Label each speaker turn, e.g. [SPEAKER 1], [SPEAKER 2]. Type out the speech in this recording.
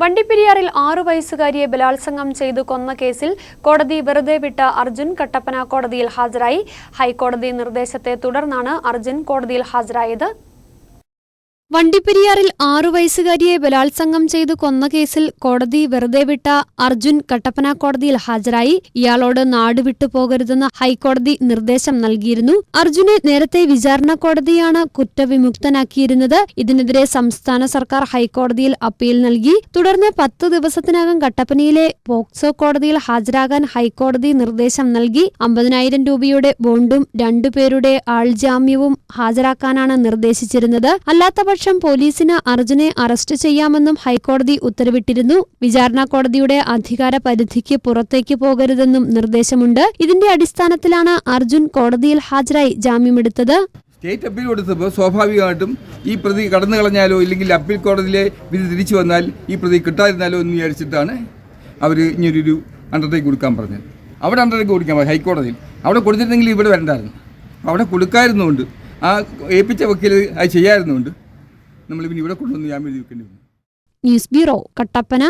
[SPEAKER 1] വണ്ടിപ്പെരിയാറിൽ ആറു വയസ്സുകാരിയെ ബലാത്സംഗം ചെയ്തു കൊന്ന കേസിൽ കോടതി വെറുതെ വിട്ട അർജുൻ കട്ടപ്പന കോടതിയിൽ ഹാജരായി. ഹൈക്കോടതി നിർദ്ദേശത്തെ തുടർന്നാണ് അർജുൻ കോടതിയിൽ ഹാജരായത്. വണ്ടിപ്പെരിയാറിൽ ആറു വയസ്സുകാരിയെ ബലാത്സംഗം ചെയ്ത് കൊന്ന കേസിൽ കോടതി വെറുതെ വിട്ട അർജുൻ കട്ടപ്പന കോടതിയിൽ ഹാജരായി. ഇയാളോട് നാട് പോകരുതെന്ന് ഹൈക്കോടതി നിർദ്ദേശം നൽകിയിരുന്നു. അർജുനെ നേരത്തെ വിചാരണ കോടതിയാണ് കുറ്റവിമുക്തനാക്കിയിരുന്നത്. ഇതിനെതിരെ സംസ്ഥാന സർക്കാർ ഹൈക്കോടതിയിൽ അപ്പീൽ നൽകി. തുടർന്ന് പത്ത് ദിവസത്തിനകം കട്ടപ്പനയിലെ പോക്സോ കോടതിയിൽ ഹാജരാകാൻ ഹൈക്കോടതി നിർദ്ദേശം നൽകി. അമ്പതിനായിരം രൂപയുടെ ബോണ്ടും രണ്ടുപേരുടെ ആൾജാമ്യവും ഹാജരാക്കാനാണ് നിർദ്ദേശിച്ചിരുന്നത്. അല്ലാത്തപക്ഷം പോലീസിന് അർജുനെ അറസ്റ്റ് ചെയ്യാമെന്നും ഹൈക്കോടതി ഉത്തരവിട്ടിരുന്നു. വിചാരണ കോടതിയുടെ അധികാര പരിധിക്ക് പുറത്തേക്ക് പോകരുതെന്നും നിർദ്ദേശമുണ്ട്. ഇതിന്റെ അടിസ്ഥാനത്തിലാണ് അർജുൻ കോടതിയിൽ ഹാജരായി ജാമ്യമെടുത്തത്.
[SPEAKER 2] സ്റ്റേറ്റ് അപ്പീൽ കൊടുത്തപ്പോൾ സ്വാഭാവികമായിട്ടും ഈ പ്രതി കടന്നു കളഞ്ഞാലോ ഇല്ലെങ്കിൽ അപ്പീൽ കോടതിയിലെ വിധി തിരിച്ചു വന്നാൽ ഈ പ്രതി കിട്ടാതിരുന്നാലോ എന്ന് വിചാരിച്ചിട്ടാണ് അവർ ഇങ്ങനൊരു അണ്ടർടേക്ക് കൊടുക്കാൻ പറഞ്ഞത്. അവിടെ അണ്ടർടേക്ക് കൊടുക്കാൻ പറഞ്ഞു ഹൈക്കോടതിയിൽ. അവിടെ കൊടുത്തിരുന്നെങ്കിൽ ഇവിടെ വരണ്ടായിരുന്നു. അവിടെ കൊടുക്കായിരുന്നുകൊണ്ട് ആ ഏൽപ്പിച്ച വക്കീൽ അത് ചെയ്യായിരുന്നുകൊണ്ട് നമ്മൾ പിന്നെ ഇവിടെ കൊണ്ടുവന്ന് ജാമ്യം എഴുതി വെക്കേണ്ടി വന്നു.
[SPEAKER 1] News bureau Kattappana.